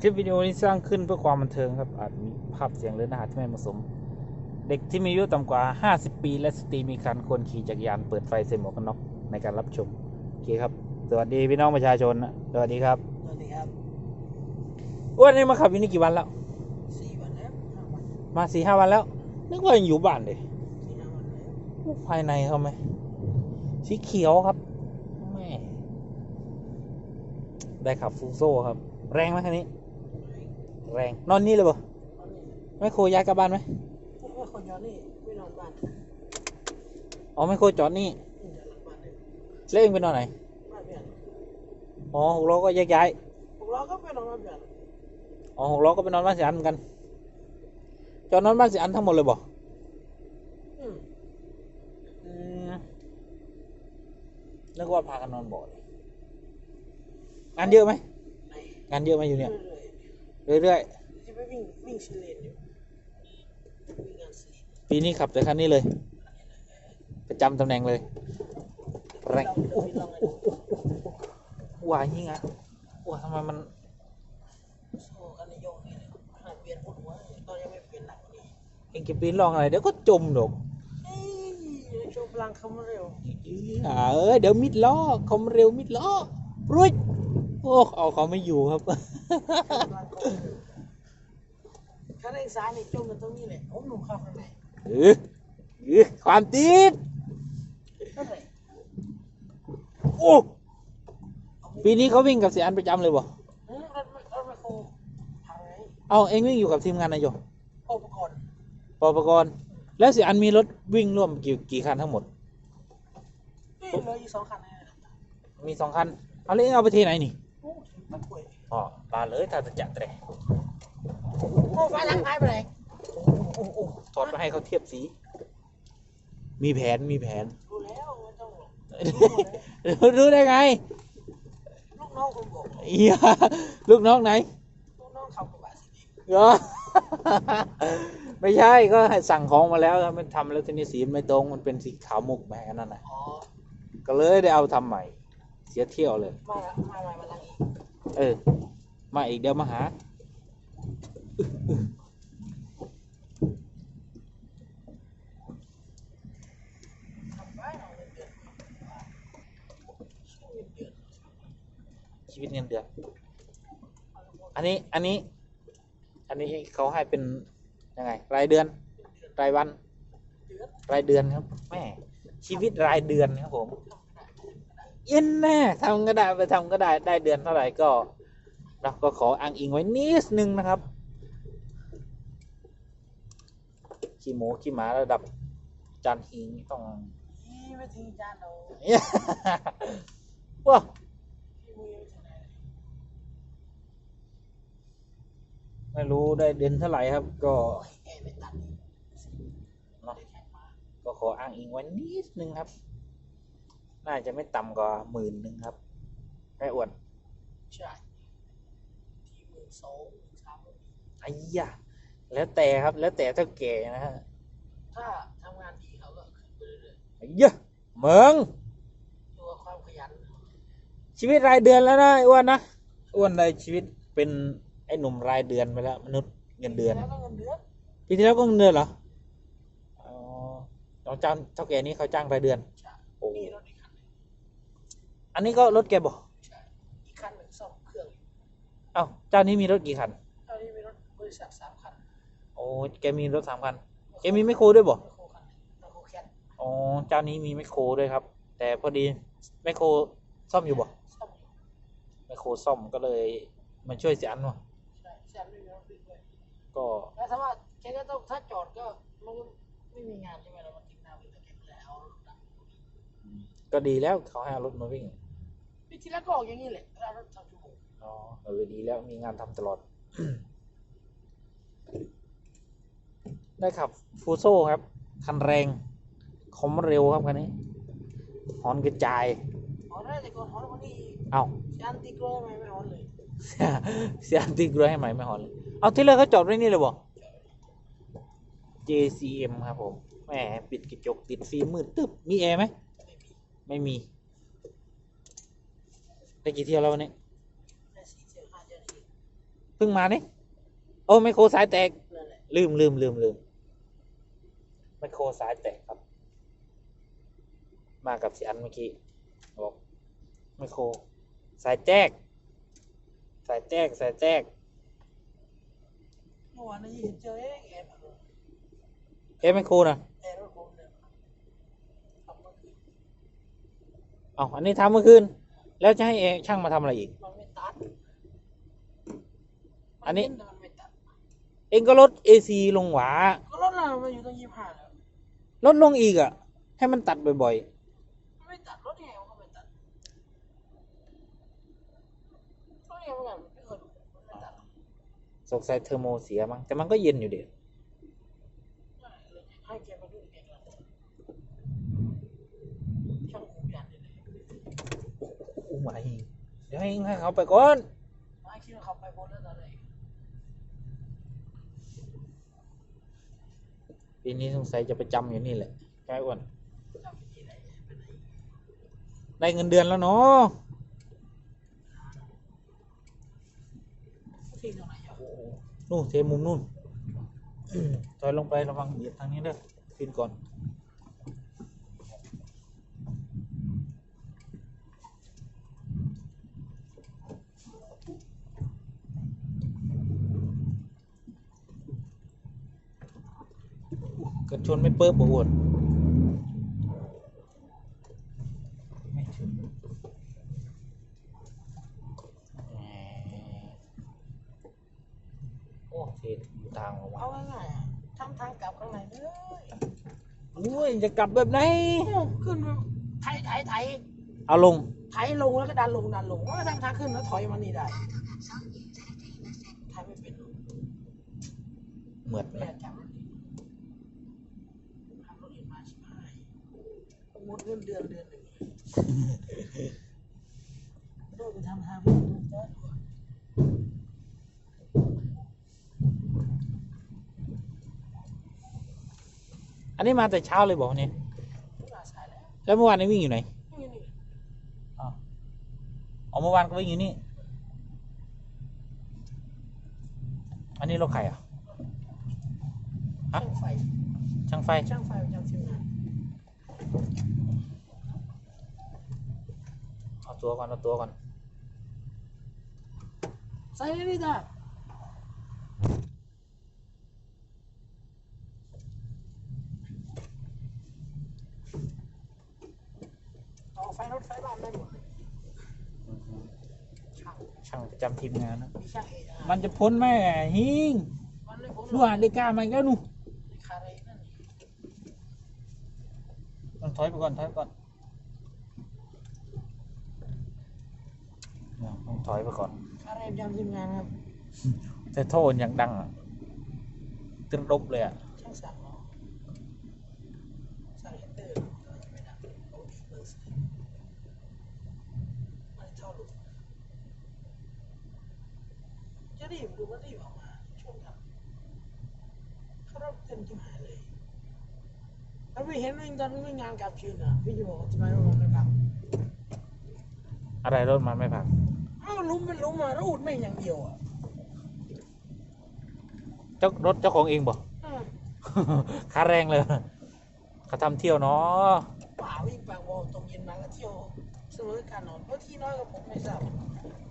คลิปวิดีโอนี้สร้างขึ้นเพื่อความบันเทิงครับ อาจมีภาพเสียงหรือเนื้อหาที่ไม่เหมาะสม เด็กที่มีอายุต่ำกว่า 50 ปี และสตรีมีครรภ์ควรขี่จักรยานเปิดไฟใส่หมวกกันน็อกในการรับชม โอเคครับ สวัสดีพี่น้องประชาชนนะสวัสดีครับสวัสดีครับอ้วันนี้มาขับวินี่กี่วันแล้ว สี่วันแล้วห้าวันมาสี่ห้าวันแล้ว นึกว่ายังอยู่บ้านเลยสี่ห้าวันแล้วภายในเขาไหมสีเขียวครับแม่ได้ขับฟูโซ่ครับ แรงไหมคันนี้ แรงนอนนี่เลยบ่วันนี้ไม่โคย้ายกลับบ้านไหมไม่คนย้อนนี่ไม่นอนบ้านอ๋อไม่โคจอดนี่ไม่นอนบ้านเลยแล้วเองไปนอนไหนบ้านเพื่อนอ๋อหกล้อก็แยกย้ายพวกเราก็ไปนอนบ้านเพื่อนอ๋อหกล้อก็ไปนอนบ้านเสียอันเหมือนกัน จอดนอนบ้านเสียอันทั้งหมดเลยบ่อืมอืมนึกว่าพากันนอนบ่อเลยงานเยอะไหมไหนงานเยอะไหมอยู่เนี่ย เรื่อยเรื่อยๆจะไปวิ่งวิ่งชิเลนอยู่วิ่งงานสลีนๆ ปีนี้ขับแต่คันนี้เลย ประจำตำแหน่งเลยแรงเราไปลองเลยว้ายยิ่งอะว้าทำไมมันโซ่กันนายกนี่เลยขนาดเปลี่ยนหัวเลยตอนยังไม่เปลี่ยนหนักนี่เองจะปีนลองอะไรเดี๋ยวก็จมดอกเฮ้ยโชว์พลังคำเร็ว อ่าเอ้ยเดี๋ยวมิดล้อคอมเร็วมิดล้อรุยโอ้เอาเขาไม่อยู่ครับพลังคำเร็วข้างในซ้ายนี่จมกันตรงนี้เลยผมหนุ่มเข้าข้างในเออเออความติด นั่นแหละโอ้ปีนี้เขาวิ่งกับเสียอันประจำเลยบ่เออรถรถไมโครทางไหนเอาเองวิ่งอยู่กับทีมงานนายโยโอ้ประกอบปอปกรณ์แล้วเสียอันมีรถวิ่งร่วมกี่กี่คันทั้งหมด นี่เหลืออยู่สองคันนะมีสองคัน เอาแล้วเองเอาไปที่ไหนนี่ โอ้ตะกล้วยอ๋อปลาเลยถ้าจะจัดเลยโอ้ฟ้าทางท้ายไปไหนโอ้โอ้ถอดมาให้เขาเทียบสี มีแผนมีแผน รู้แล้วไม่ต้องหรอกรู้ได้ไง ลูกน้องผมบอกเอียลูกน้องไหน ลูกน้องขับกระบะสีแดงเหรอไม่ใช่ก็ให้สั่งของมาแล้วครับมันทำแล้วทีนี้สีมันไม่ตรงมันเป็นสีขาวมุกแม่นั่นน่ะอ๋อก็เลยได้เอาทำใหม่เสียเที่ยวเลย มาละมามามาทางอีกเออ มาอีกเดี๋ยวมาหา ทำไปเอาเงินเดือนช่วงเงินเดือนชีวิตเงินเดือนอันนี้ อันนี้ อันนี้เขาให้เป็นยังไง รายเดือน รายวัน เดือนรายเดือนครับ แม่ ชีวิตรายเดือนครับผม เย็นแน่ทำก็ได้ไปทำก็ได้ได้เดือนเท่าไหร่ก็เราก็ขออ้างอิงไว้นิดนึงนะครับ ขี้หมูขี้หมาระดับจานหิงต้องนี่ไม่ถึงจานเราว้าพี่มือไม่ถึงไหนเลยไม่รู้ได้เดือนเท่าไหร่ครับ ก็โอ้ยแกไม่ตัดนี่เนาะได้แค่มาก็ขออ้างอิงไว้นิดนึงครับ น่าจะไม่ต่ำกว่าหมื่นหนึ่งครับไอ้อ้วนใช่ที่มือสองมือสามมือไอ้ยะแล้วแต่ครับ แล้วแต่เท่าแก่นะฮะถ้าทำงานดีเขาก็ขึ้นไปเรื่อยไอ้ยะเมืองๆตัวความขยัน ชีวิตรายเดือนแล้วนะไอ้อ้วนนะอ้วนได้ชีวิตเป็นไอ้หนุ่มรายเดือนไปแล้วมนุษย์เงินเดือนแล้วก็เงินเดือนปีที่แล้วก็เงินเดือนเหรออ๋อน้องจ้างเท่าแก่นี้เขาจ้างรายเดือนใช่โอ้นี่รถ อีกคันหนึ่งอันนี้ก็รถแกบอกใช่อีกคันหนึ่งซ่อมเครื่องเอ้าเจ้านี้มีรถกี่คันตอนนี้มีรถบริษัทสามคันโอ้แกมีรถสามคัน แกมีไมคโครด้วยบ่ไมโครคันหนึ่งไมโครแคทอ๋อเจ้านี้มีไมคโครด้วยครับ แต่พอดีไมคโครซ่อมอยู่บ่ซ่อมอยู่ไมคโครซ่อมก็เลยมาช่วยเสียอันวะใช่แซมไม่มีรถวิ่งด้วยก็แล้วถ้าว่าแกก็ต้องถ้าจอดก็มันก็ไม่มีงานใช่ไหมเรามาทิ้งหน้าวิ่งแต่แกไม่ได้เอารถดังก็ดีแล้วเขาให้เอารถมาวิ่ง ปีที่แล้วก็ออกอย่างนี้แหละเอารถทำชั่วโมงอ๋อเออดีแล้วมีงานทำตลอด ได้ขับฟูโซ่ครับ คันแรงคอมเร็วครับคันนี้ฮอนกระจายอ๋อได้แต่ก่อนฮอนคนนี้อีกเอ้ายันตีกล้วยไหมไม่ฮอนเลยเสียเสียอันตีกล้วยให้ใหม่ไม่ฮอนเลยเอาที่เลยเขาจอดไว้นี่เลยบอก JCM ครับผมแหมปิดกระจกติดฟิล์มมืดตึ๊บมีแอร์ไหมไม่มี ไม่มีได้กี่เที่ยวแล้ววันนี้ได้สี่เที่ยวห้าเที่ยวนี่เพิ่งมานี่โอ้ไมโครสายแตกนั่นแหละลืมลืมลืมลืมไมโครสายแตกครับ มากับสีอันเมื่อกี้บอกไมโครสายแจกสายแจกสายแจกเมื่อวานนี้เห็นเจอเองแอบเอ๊ะไมโครนะแอบรถผมเนี่ยทำเมื่อคืนเอาอันนี้ทำเมื่อคืน แล้วจะให้เองช่างมาทำอะไรอีก มันไม่ตัดอันนี้ มันไม่ตัดเองก็ลดเอซีลงหวาก็รถเรามันอยู่ตรงยี่ห้าแล้วลดลงอีกอะ ให้มันตัดบ่อยมันไม่ตัดรถยังไงมันก็ไม่ตัดรถยังไงมันก็ไม่เคยดูมันไม่ตัด ๆสงสัยเทอร์โมเสียมั้งแต่มันก็เย็นอยู่เดียว ให้แกมาดูแกกันช่างหูยันเลย อู้มาอีกเดี๋ยวให้ให้เขาไปก่อนไม่คิดว่าเขาไปบนแล้วตอนไหนปีนี้สงสัยจะไปจำอยู่นี่แหละแกอ้วนจำที่ไหนไปไหนได้เงินเดือนแล้วเนาะที่ตรงไหนอะนู่นเทมุมนู่นอืมถอยลงไประวังเหยียบทางนี้เด้อปีนก่อน กันชนไม่เปิบบ่อ้วนไม่ถึงแหมโอ้เทอยู่ทางออกมาเอาง่ายๆอะทำทางกลับข้างในเลยอุ้ยจะกลับแบบไหน โอ้ขึ้นไปไถไถไถเอาลง ไถลงแล้วก็ดันลงดันลงว่าทางทางขึ้นแล้วถอยมานี่ได้ไถไม่เป็นหรอกเหมือนแม่จำรถดีทำรถเอ็นมาชิบหายห มดเงินเดือนเดือนหนึ่งโดนไปทำทางพี่เจ้าตัวอันนี้มาแต่เช้าเลยบอกเนี่ยผู้อาสายแล้วแล้วเมื่อวานนี้วิ่งอยู่ไหนนี่นี่อ๋ออ๋อเมื่อวานก็วิ่งอยู่นี่ อันนี้รถใครอะฮะช่างไฟ ช่างไฟช่างไฟประจำทีมงาน เอา ตัวก่อนเอาตัวก่อน ใส่เลยดิจ้าเอาไฟรถไฟบ้านได้หมดเลยช่างช่างประจำทีมงานนะมีช่างเองอะมันจะพ้นไหมฮิงมันไม่พ้นดูอ่านได้กล้ามาอีกแล้วนู่นคาเรนั่นต้องถอยไปก่อนถอยไปก่อนเนี่ยต้อง ถอยไปก่อนคาเรประจำทีมงานครับแต่โทษอย่างดังอะตึ้งรบเลยอะช่างสั่งเนาะสั่งเฮดเตอร์ไม่ดังโอ้ดีเบอร์สิมันเท่าลูกจะรีบดูมันรีบออกมาช่วงทำเขารับเต็มที่หายเลยแล้วพี่เห็นไหมตอนนี้งานกลับคืนอะพี่จะบอกว่าทำไมเราไม่กลับอะไรรถมันไม่พังเอ้า ลุ้มเป็นลุ้มอะรูดไม่งอย่างเดียวอะเจ้ารถเจ้าของเองบอกอ่าค่าแรงเลยเขาทำเที่ยวเนาะป่าวิ่งปากวอลตรงเย็นมาก็เที่ยวเสมอกันนอนเพราะที่น้อยกับผมไม่ทราบ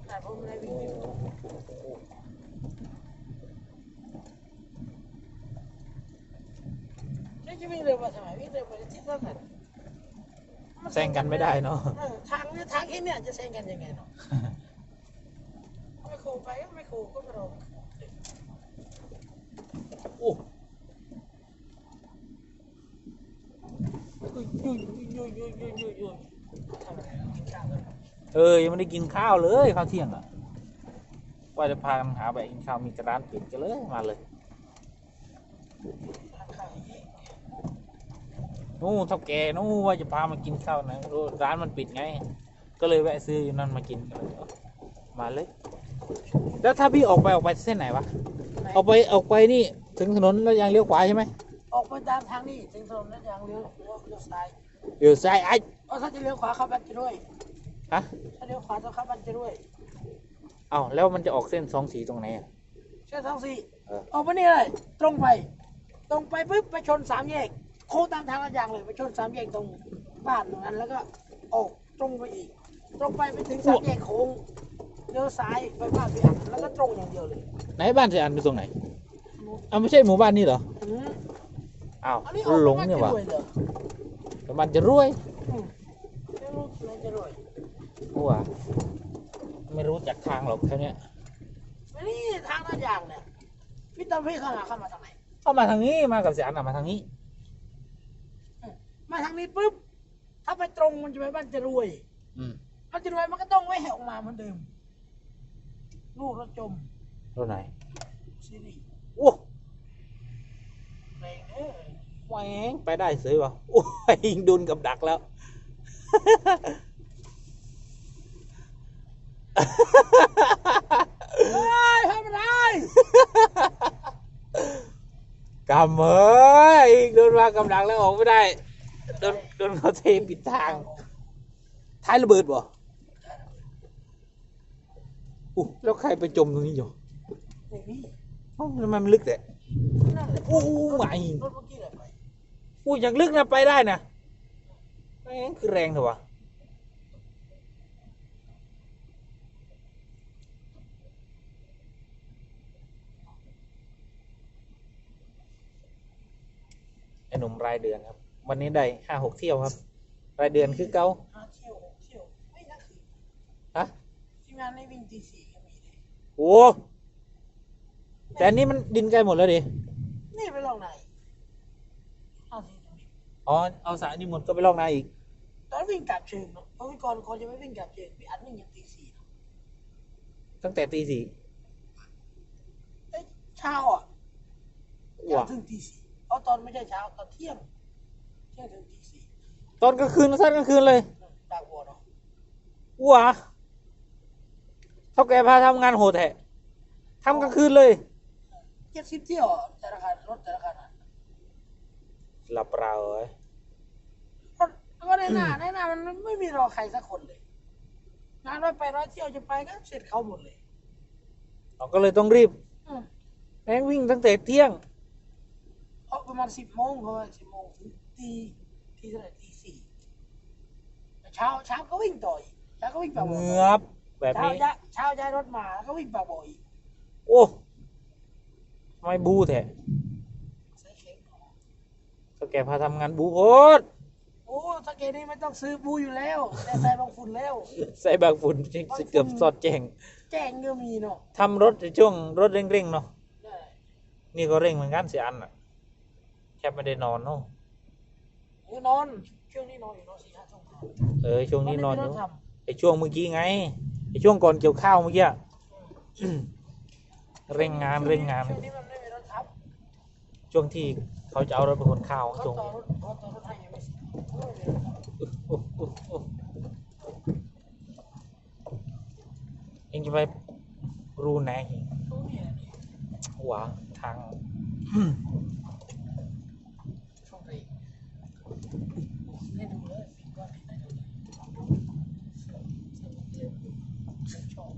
แต่ผมไม่ได้วิ่งอยู่นี่จะวิ่งเร็วกว่าสมัยวิ่งเร็วกว่าที่นั่นน่ะแซงกันไม่ได้เนาะ เออทางเนี่ยทางแค่เนี้ยจะแซงกันยังไงเนาะ ไม่โคไปไม่โคก็ร้อะไรอะกินข้าวกันเออ ยังไม่ได้กินข้าวเลยข้าวเที่ยงอะ ว่าจะพากันหาไปกินข้าวมีกระร้านปิดกันเลยมาเลยนู่นเท่าแกนู่นว่าจะพามากินข้าวนะร้านมันปิดไง ก็เลยแวะซื้ออยู่นั่นมากินกันเลยมาเลย แล้วถ้าพี่ออกไปออกไปเส้นไหนวะ ออกไปออกไปนี่ถึงถนนแล้วยังเลี้ยวขวาใช่ไหมออกไปตามทางนี้ถึงถนนแล้วยังเลี้ยวเลี้ยวเลี้ยวซ้ายเดี๋ยวซ้ายไอ้เพราะถ้าจะเลี้ยวขวาเข้าบ้านจะด้วยฮะถ้าเลี้ยวขวาต้องเข้าบ้านจะด้วยเอ้าแล้วมันจะออกเส้นสองสีตรงไหนอะแค่สองสี่เออออกมานี่เลยตรงไป ตรงไปปุ๊บไปชนสามแยก โค้งตามทางลาดยางเลยไปชนสามแยกตรงบ้านตรงนั้นแล้วก็ออกตรงไปอีก ตรงไปไปถึงสามแยกโค้ง เลี้ยวซ้ายไปบ้านพี่อันแล้วก็ตรงอย่างเดียวเลยไหนบ้านเสียอันไปตรงไหนอ้าวไม่ใช่หมู่บ้านนี่เหรออืมอ้าวอันนี้ออกหลงมาเนี่ยจะวะรวยเหรอแต่มันจะรวยอืมไม่รู้อะไรจะรวยหัวไม่รู้จักทางหรอกแค่เนี้ยไม่นี่ทางลาดยางเนี่ยพี่ตำพี่เข้ามาเข้ามาทางไหนเข้ามาทางนี้มากับเสียอันอะมาทางนี้ มาทางนี้ปุ๊บถ้าไปตรงมันจะไปบ้านจะรวย อืมบ้านจะรวยมันก็ต้องไว้แหกออกมาเหมือนเดิม ลูกรถจมรถไหนซีรีส์โอ้แรงเด้อแหวงไปได้เสยวะโอ้ยยิงดุนกับดักแล้ว เฮ้ยทำอะไรกำเอ้ยยิงดุนมากับดักแล้วออกไม่ได้โดนโดนเขาเทปิดทาง ท้ายระเบิดบ่ อู้แล้วใครไปจมตรงนี้อยู่ไม่มีเอ้าทำไมมันลึกแต่นั่นแหละโอ้ไม่รถเมื่อกี้เลยไปอู้อยากลึกนะไปได้นะแม่งคือแรงเถอะวะไอ้หนุ่มรายเดือนครับ วันนี้ได้ห้าหกเที่ยวครับ รายเดือนคือเก้าห้าเที่ยวหกเที่ยวไม่นักคือฮะทีมงานในวิ่งตีสี่ก็มีเลย โอ้แต่อันนี้มันดินใกล้หมดแล้วดิ นี่ไปลองไหนเอาสิตรงนี้อ๋อ เอาสายนี่หมดก็ไปลอกนาอีก ตอนวิ่งกลับเชิงเนาะเพราะพี่กรณ์ก่อนจะไม่วิ่งกลับเชิงพี่อัดวิ่งอย่างตีสี่เนาะตั้งแต่ตีสี่เอ้ยเช้าอะว้าถึงตีสี่เอาตอนไม่ใช่เช้าตอนเที่ยงเที่ยงถึงตีสี่ตอนกลางคืนสั้นกลางคืนเลย ตากบัวเนาะว้า เท่าแกพาทำงานโหดแท้ทำกลางคืนเลยเจ็ดสิบเที่ยวอะแต่ละคันรถแต่ละคันอะหลับเราเอ้ยรถแล้วก็ในหน้าในหน้ามันไม่มีรอใครสักคนเลยงานร้อยไปร้อยเที่ยวจะไปก็เสร็จเขาหมดเลยเราก็เลยต้องรีบอืมแม่งวิ่งตั้งแต่เที่ยงเพราะประมาณสิบโมงเพราะว่าสิบโมงถึงตีตีเท่าไหร่ตีสี่เช้าเช้าก็วิ่งต่ออีกเช้าก็วิ่งปากเหบ่องือบ แบบเช้านี้ ย้ายเช้าย้ายรถมาแล้วก็วิ่งปากบ่ออีกโอ้ทำไมบูแท้ใส่เข็งเนาะเท่าแกพาทำงานบูโคตรโอ้ถ้าเกนี้ไม่ต้องซื้อบูอยู่แล้วแต่ใส่บางฝุ่นแล้ว ใส่บางฝุ่นจะเกือบสอดแจงแจ้งก็มีเนาะทำรถในช่วงรถเร่งๆเนาะได้นี่ก็เร่งเหมือนกันเสียอันอะแค่ไม่ได้นอนเนาะโอ้นอนช่วงนี้นอนอยู่นอนสี่ห้าทุ่มนอนเออช่วงนี้นอนวัอยู่ไม่มีรถทไอช่วงเมื่อกี้ไงไอ ในช่วงก่อนเกี่ยวข้าวเมื่อกี้เร่งงานเร่งงาน ช่วงที่เขาจะเอารถไปขนข้าวตรงเองจะไปรูไหนหัวทางเบรกให้ดูเลยปิดก่อนปิดได้ดูเลยชอบ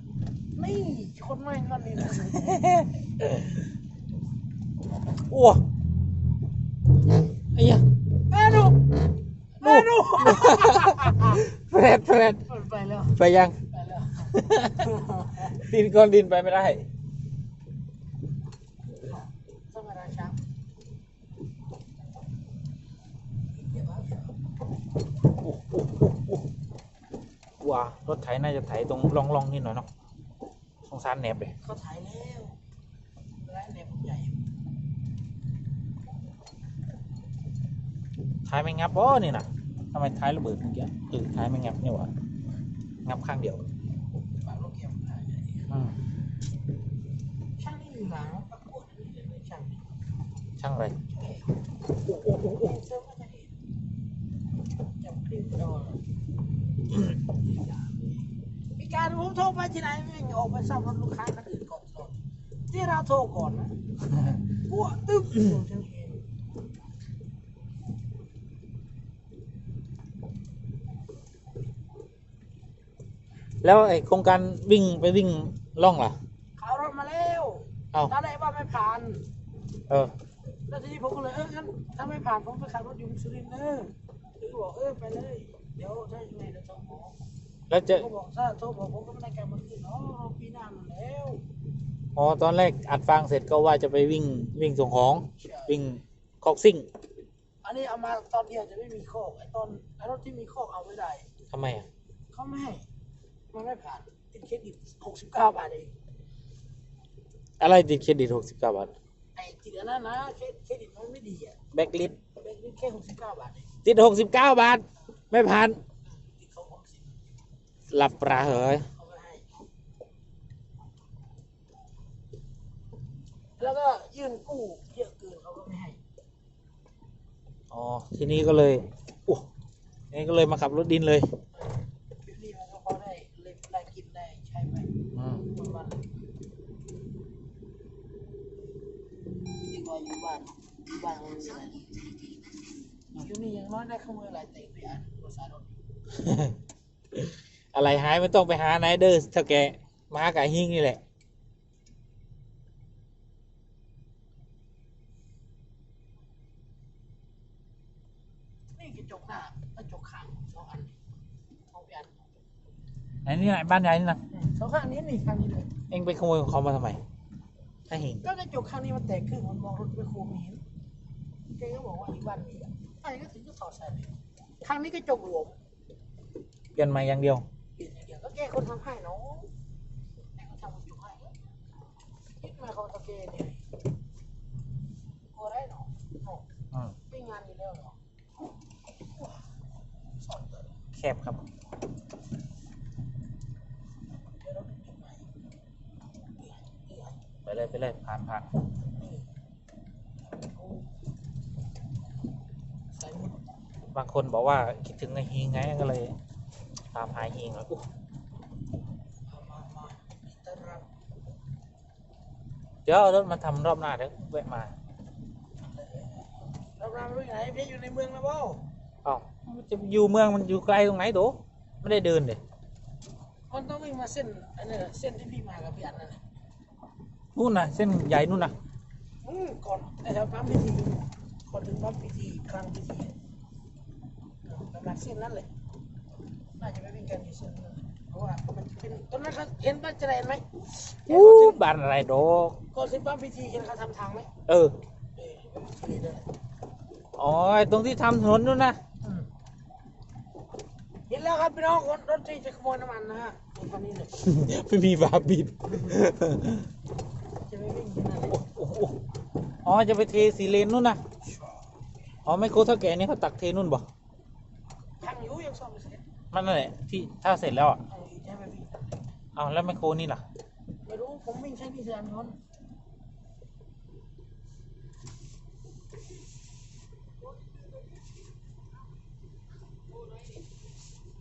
นี่คนไม่งอนนี่นะ อ้วไอ้ยะแม่ดูแม่ดูแฟรดแฟรดไปแล้วไปยัง ไปแล้วดินก้อนดินไปไม่ได้สมัยราชาเดี๋ยวเอาเดี๋ยวเอาว้ารถไถน่าจะไถตรงร่องร่องๆนี่หน่อยเนาะสงสารแหนบเลยเขาถ่ายแล้วร้านเนี่ยผมใหญ่ ท้ายไม่งับอ๋อนี่นะทำไมท้ายระเบิดเมื่อกี้เออท้ายไม่งับเนี่หว่างับข้างเดียวฝากรถเก็บถ่ายใหญ่มช่างนี่อยู่หลังประกวดเลยช่างช่างอะไรมีการผมโทรไปที่ไหนไม่ออกไปซ่อมรถลูกค้าคนอื่นก่อนที่เราโทรก่อนนะกลัวตึ๊บฉันเห็น แล้วไอ้โครงการวิ่งไปวิ่งล่องล่ะ เขาเอารถมาแล้วเอาตอนแรกว่าไม่ผ่าน เออ แล้วทีนี้ผมก็เลยเอองั้นถ้าไม่ผ่านผมไปขับรถอยู่สุรินทร์เนอะหรือบอกเออไปเลย เดี๋ยวถ้ายังไงเดี๋ยวโทรบอกแล้วจะเขาบอกถ้าโทรบอกผมก็ไม่ได้กลับมาคืนเนาะปีหน้ามันแล้วอ๋อตอนแรกอัดฟังเสร็จก็ว่าจะไปวิ่งวิ่งส่งของวิ่งคอกซิ่ง อันนี้เอามาตอนเดียวจะไม่มีข้อไอ้ตอนไอ้รถที่มีข้อเอาไม่ได้ทำไมอะเขาไม่ให้ มันไม่ผ่าน ติดเครดิตหกสิบเก้าบาทเองอะไรติดเครดิตหกสิบเก้าบาทไอ้ติดอันนั้นนะเครเครดิตมันไม่ดีอะแบ็กลิฟเบรกนี่แค่หกสิบเก้าบาทเองติดหกสิบเก้าบาท ไม่ผ่าน ติดเขาหกสิบหลับปลาเหยเขาไม่ให้ แล้วก็ยื่นกู้เยอะเกินเขาก็ไม่ให้อ๋อทีนี้ก็เลยอู้นี่ก็เลยมาขับรถดินเลยพี่นี่มันก็พอได้เล่นได้กินได้ใช้ไป อืมวันวันดีกว่าอยู่บ้านอยู่บ้านมันมีอะไรอยู่นี่ยังน้อยได้ขโมยอะไรเต็มไปอ่านภาษารถอะไรหายไม่ต้องไปหาไหนเดอร์เท่าแกมาหาไก่หิ้งนี่แหละ นี่กระจกหน้ากระจกข้างสองอันของพี่อัน ไหนนี่ไหนบ้านยายนี่นะสองข้างนี้นี่ข้างนี้เลยเอ็งไปขโมยของเขามาทำไมถ้าหิงก็กระจกข้างนี้มันแตกครึ่งมันมองรถไปโคไม่เห็นแกก็บอกว่าอีกบ้านมีอะไอ้ก็ถึงก็ถอดใส่เลยข้างนี้กระจกหลวมเปลี่ยนมาอย่างเดียวเปลี่ยนอย่างเดียวก็แก้คนทำให้เนาะแกก็ทำกระจกให้คิดมาเขาตะเกเนี่ยกลัวได้เนาะเนาะอืมไม่งานอยู่แล้วเนาะสอนตัวแคบครับ เดี๋ยวเราดูจุดใหม่นี่ไงนี่ไง ไป เลยไปเลยผ่านผ่านนี่โอ้ใส่หมดบางคนบอกว่าคิดถึงไอ้หิงไงก็เลยตามหาหิงแล้วอู้มามามานี่ต้อนรับเดี๋ยวเอารถมาทำรอบหน้าเดี๋ยวแวะมาเรารำรู้อยู่ไหนพี่อยู่ในเมืองแล้วเปล่าเอ้ามันจะอยู่เมืองมันอยู่ไกลตรงไหนโตไม่ได้เดินเลยมันต้องวิ่งมาเส้นอันนี้แหละเส้นที่พี่มากับพี่อันนั่นแหละ นู่นน่ะเส้นใหญ่นู่นน่ะอืมก่อนไอ้แถวปั๊มพิธีก่อนถึงปั๊มพิธีครั้งพิธีประมาณเส้นนั้นเลยน่าจะไปวิ่งกันอยู่เส้นนั้นเพราะว่ามันเป็นตอนนั้นเขาเห็นบ้านเจริญไหมเห็นอู้ก่อนถึงบ้านอะไรโดกก่อนถึงปั๊มพิธีเห็นเขาทำทางไหมเออเออพิธีนั่นแหละอ๋อไอ้ตรงที่ทำถนนนู่นนะอืมเห็นแล้วครับพี่น้องคนรถที่จะขโมยน้ำมันนะฮะในคันนี้เลยไม่มีฝาปิด จะไม่วิ่งที่นั่นเลยโอ้โหอ๋อจะไปเทสีเลนนู่นนะอ๋อไม่โคเท่าแก่นี่เขาตักเทนู่นบ่ทางอยู่ยังซ่อมไม่เสร็จมันนั่นแหละที่ถ้าเสร็จแล้วอะทางอยู่จะให้ไปวิ่งกันเอาแล้วไมโครนี่ล่ะไม่รู้ผมวิ่งใช้พี่เสือนคน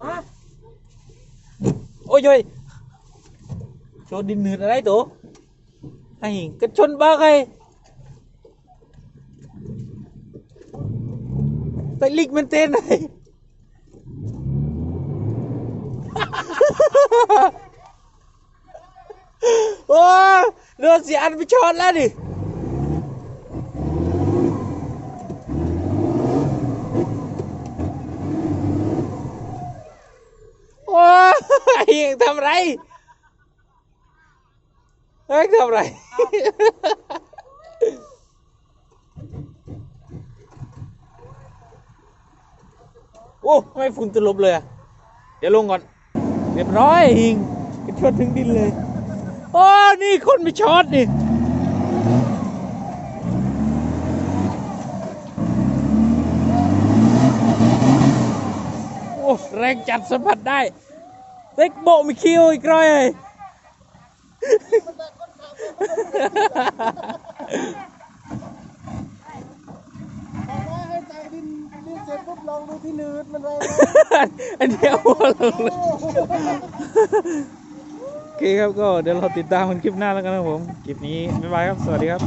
อะโอ้ยโยยโชว์ดินหนืดอะไรตัว ไอ้กระชนบ้าใครแต่ลิกมันเต้นไหน โอ้โดน เอันไปช็อตแล้วดิโอ้ยไอ้เองทำไรเฮ้ยทำไร โอ้ ไม่ฝุ่นตลบเลยอะเดี๋ยวลงก่อน เรียบร้อยหิงกระชดถึงดินเลย โอ้ นี่คนไปช็อตนี่โอ้ แรงจัดสัมผัสได้เล็กโบมีคิวอีกร้อยเลย บอกว่าให้ใจดินดินเสร็จปุ๊บลองดูที่นืดมันแรงไหมอันเดียวหัวลงเลยโอเคครับก็เดี๋ยวเราติดตามกันคลิปหน้าแล้วกันนะครับผมคลิปนี้บ๊ายบายครับสวัสดีครับ